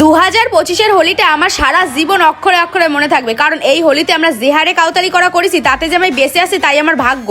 দু হাজার পঁচিশের হোলিটা আমার সারা জীবন অক্ষরে অক্ষরে মনে থাকবে। কারণ এই হোলিতে আমরা যে হারে কাউতালি করা করেছি, তাতে যে আমি বেঁচে আছি, তাই আমার ভাগ্য।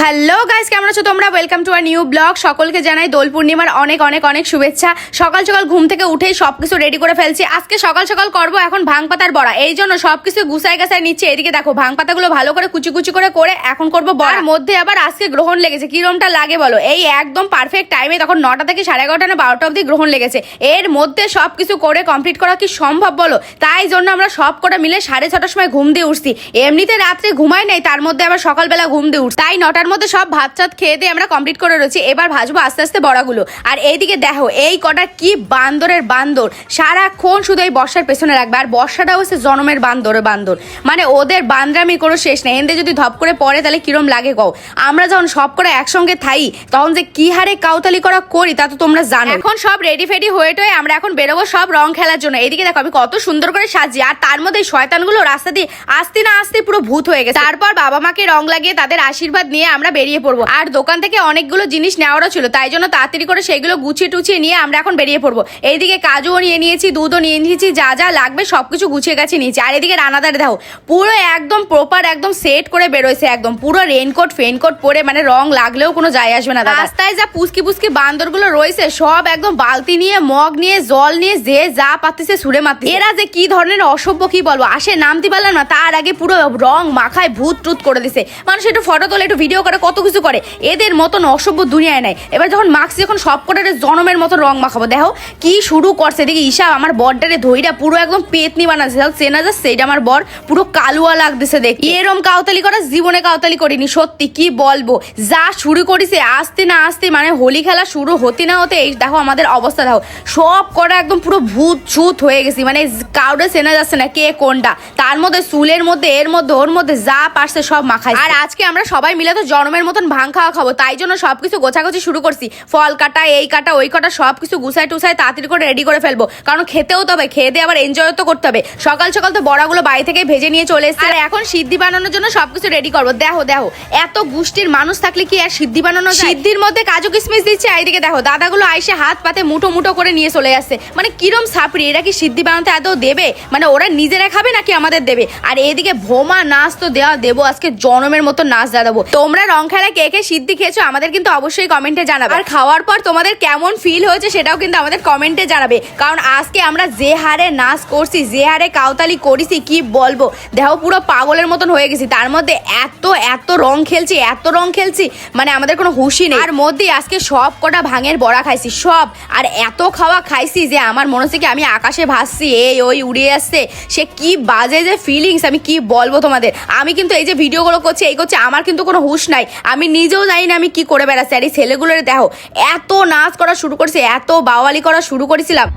হ্যালো গাইস, কেমন আছো তোমরা? Welcome to our new blog সকলকে জানাই দোল পূর্ণিমার অনেক অনেক অনেক শুভেচ্ছা। সকাল সকাল ঘুম থেকে উঠেই সব কিছু রেডি করে ফেলছি। আজকে সকাল সকাল করব এখন ভাং পাতার বড়া। এই জন্য সব কিছু গুছাই গাছাই নিচ্ছে। এদিকে দেখো ভাং পাতাগুলো ভালো করে কুচি কুচি করে করে এখন করব বড়ার মধ্যে আবার আজকে গ্রহণ লেগেছে। কিরমটা লাগে বলো? এই একদম পারফেক্ট টাইমে তখন নটা থেকে সাড়ে এগারোটা না বারোটা অবধি গ্রহণ লেগেছে। এর মধ্যে সব কিছু করে কমপ্লিট করা কি সম্ভব বলো? তাই জন্য আমরা সব করে মিলে সাড়ে ছটার সময় ঘুম দিয়ে উঠছি। এমনিতে রাত্রে ঘুমাই নাই, তার মধ্যে আবার সকালবেলা ঘুম দিয়ে উঠছি। তাই নটার মধ্যে সব ভাত চাত খেয়ে দিয়ে আমরা কমপ্লিট করে রয়েছি। এবার ভাজবো আস্তে আস্তে বড়াগুলো। আর এইদিকে দেখো, এই কটা কি বান্দরের বান্দর। সারাক্ষণ শুধু এই বর্ষার পেছনে রাখবে। আর বর্ষাটা হচ্ছে জনমের বান্দরের বান্দর। মানে ওদের বান্দরামি কোনো শেষ নেই। এনদে যদি ধপ করে পড়ে, তাহলে কিরম লাগে কও? আমরা যখন সব করে একসঙ্গে থাই, তখন যে কি হারে কাউতালি করা করি, তা তো তোমরা জানো। এখন সব রেডি ফেডি হয়ে টয়ে আমরা এখন বেরোবো সব রং খেলার জন্য। এইদিকে দেখো, আমি কত সুন্দর করে সাজি। আর তার মধ্যে শয়তানগুলো রাস্তা দিয়ে আসতে না আসতে পুরো ভূত হয়ে গেছে। তারপর বাবা মাকে রং লাগিয়ে তাদের আশীর্বাদ নিয়ে আমরা বেরিয়ে পড়ব। আর দোকান থেকে অনেকগুলো জিনিস নেওয়ারও ছিল তাই জন্য তাড়াতাড়ি করে সেগুলো গুছিয়ে টুছিয়ে নিয়ে আমরা এখন বেরিয়ে পড়ব। এইদিকে কাজুও নিয়ে নিয়েছি দুধও নিয়ে নিয়েছি যা যা লাগবে সবকিছু গুছিয়ে গেছে নিয়েছি। আর এদিকে রানাদারে দেখো পুরো একদম প্রপার একদম সেট করে বেরোয়েছে একদম। পুরো রেনকোট ফেনকোট পরে মানে রং লাগলেও কোনো যায় আসবে না রাস্তায় যা পুচকি পুচকি বান্দরগুলো রয়েছে সব একদম বালতি নিয়ে মগ নিয়ে জল নিয়ে যে যা পাতিছে সুরে মাতি এরা যে কি ধরনের অসভ্য কি বলব আসে নামতে পারলাম না তার আগে পুরো রং মাখায় ভূত টুত করে দিছে। মানুষ একটু ফটো তোলে একটু ভিডিও করে কত কিছু করে। এদের মতন অসভ্য দুনিয়ায় নাই। এবার যখন মাখছি যখন সব কটারে জনমের মতো রং মাখাবো, দেখো কি শুরু করছে। দেখি ঈশা আমার বরটারে ধইরা পুরো একদম পেতনি বানাচ্ছে। তাহলে চেনা যাচ্ছে, এটা আমার বর, পুরো কালুয়া লাগতেছে দেখ এরম কাউতালি করা জীবনে কাউতালি করিনি, সত্যি, কি বলব? যা শুরু করেছে, আসতে না আসতে মানে হোলি খেলা শুরু হতে না হতে, এই দেখো আমাদের অবস্থা, দেখো। সব কটা একদম পুরো ভূত ছুত হয়ে গেছি মানে কাউরে চেনা যাচ্ছে না কে কোনটা। তার মধ্যে চুলের মধ্যে, এর মধ্যে, ওর মধ্যে যা পারছে সব মাখায় আর আজকে আমরা সবাই মিলে তো জন্মের মতন ভাং খাওয়া খাব তাই জন্য সব কিছু গোছাগুছি শুরু করছি। ফল কাটা, এই কাটা, ওই কাটা সব কিছু গুছাই টুসাই তাড়াতাড়ি করে রেডি করে ফেলব। কারণ খেতেও তো হবে, খেয়ে দিয়ে আবার এনজয়ও তো করতে হবে। সকাল সকাল তো বড়াগুলো বাড়ি থেকে ভেজে নিয়ে চলে এসেছে। আর এখন সিদ্ধি বানানোর জন্য সবকিছু রেডি করব। দেখো দেখো, এত গোষ্ঠীর মানুষ থাকলে কি আর সিদ্ধি বানানো সিদ্ধির মধ্যে কাজু কিশমিশ দিচ্ছে এইদিকে দেখো, দাদাগুলো আইসে হাত পাতে মুঠো মুঠো করে নিয়ে চলে আসছে। মানে কিরম সাপড়ি, এরা কি সিদ্ধি বানাতে আদৌ দেবে? মানে ওরা নিজেরা খাবে নাকি আমাদের দেবে? আর এদিকে ভোমা নাচ তো দেওয়া দেবো, আজকে জনমের মতো নাচ দেওয়া দেবো তোমরা রং খেলা কে কে সিদ্ধি খেয়েছো আমাদের কিন্তু অবশ্যই কমেন্টে জানাবে। আর খাওয়ার পর তোমাদের কেমন ফিল হয়েছে সেটাও কিন্তু আমাদের কমেন্টে জানাবে। কারণ আজকে আমরা যে হারে নাচ করছি, যে হারে কাউতালি করেছি, কি বলব? দেহ পুরো পাগলের মতন হয়ে গেছি। তার মধ্যে এত এত রং খেলছি, এত রং খেলছি মানে আমাদের কোনো হুশি নেই। আর মধ্যে আজকে সব কটা ভাঙের বড়া খাইছি, সব। আর এত খাওয়া খাইছি যে আমার মনে হচ্ছে কি আমি আকাশে ভাসছি, এই, ওই উড়ে আসছে। সে কি বাজে যে ফিলিংস আমি কি বলব তোমাদের? আমি কিন্তু এই যে ভিডিওগুলো করছি, এই করছি, আমার কিন্তু কোনো হুশ নাই। আমি নিজেও জানি না আমি কি করে বেড়াচ্ছি। আর এই ছেলেগুলোর দেখো, এত নাচ করা শুরু করেছে, এত বাওয়ালি করা শুরু করেছিলাম।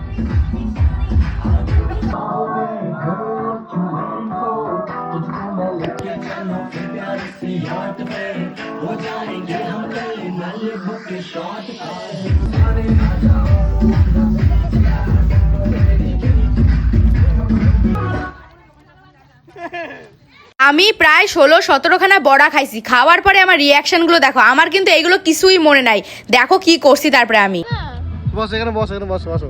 আমি প্রায় ষোলো, সতেরোখানা বড়া খাইছি। খাওয়ার পরে আমার রিয়াকশনগুলো দেখো, আমার কিন্তু এইগুলো কিছুই মনে নাই। দেখো কি করছি তারপরে আমি। বস, এখানে বস এখানে বস, বসো।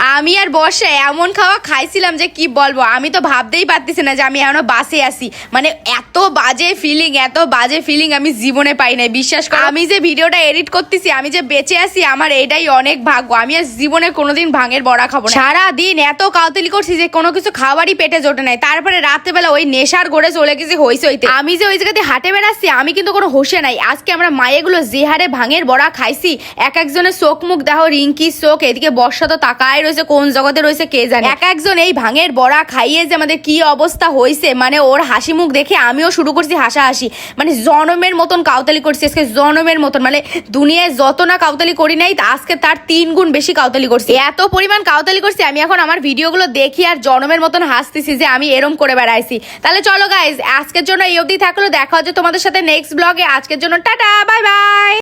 আমি আর বসে এমন খাওয়া খাইছিলাম যে কি বলব? আমি তো ভাবতেই পারতেছি না যে আমি এখনও বাসে আসি মানে এত বাজে ফিলিং এত বাজে ফিলিং আমি জীবনে পাই নাই। বিশ্বাস করো, আমি যে ভিডিওটা এডিট করতেছি, আমি যে বেঁচে আছি, আমার এটাই অনেক ভাগ্য। আমি আর জীবনে কোনোদিন ভাঙের বড়া খাব না। সারা দিন এত কাউতলি করছি যে কোনো কিছু খাবারই পেটে জোটে নাই। তারপরে রাত্রেবেলা ওই নেশার গড়ে চলে গেছি হইছে হইতে। আমি যে ওই জায়গাতে হাটে বেড়াচ্ছি, আমি কিন্তু কোনো হোসে নাই। আজকে আমরা মায়েগুলো যে হারে ভাঙের বড়া খাইছি, এক একজনের চোখ মুখ দেখো রিঙ্কির চোখ, এদিকে বর্ষা তো তাকায় রয়েছে, কোন জগতে রয়েছে, কে জানে। এক একজন এই ভাঙের বড়া খাইয়ে যে আমাদের কি অবস্থা হয়েছে মানে ওর হাসি মুখ দেখে আমিও শুরু করছি হাসাহাসি। মানে জনমের মতন কাউতালি করছি, আজকে জনমের মতন। মানে দুনিয়ায় যত না কাউতালি করি নাই, আজকে তার তিন গুণ বেশি কাউতালি করছি। এত পরিমাণ কাউতালি করছি, আমি এখন আমার ভিডিওগুলো দেখি আর জনমের মতন হাসতেছি যে আমি এরম করে বেড়াইছি। তাহলে চলো গাইজ আজকের জন্য এই অবধি থাকল, দেখা হচ্ছে তোমাদের সাথে নেক্সট ব্লগে আজকের জন্য টাটা বাই বাই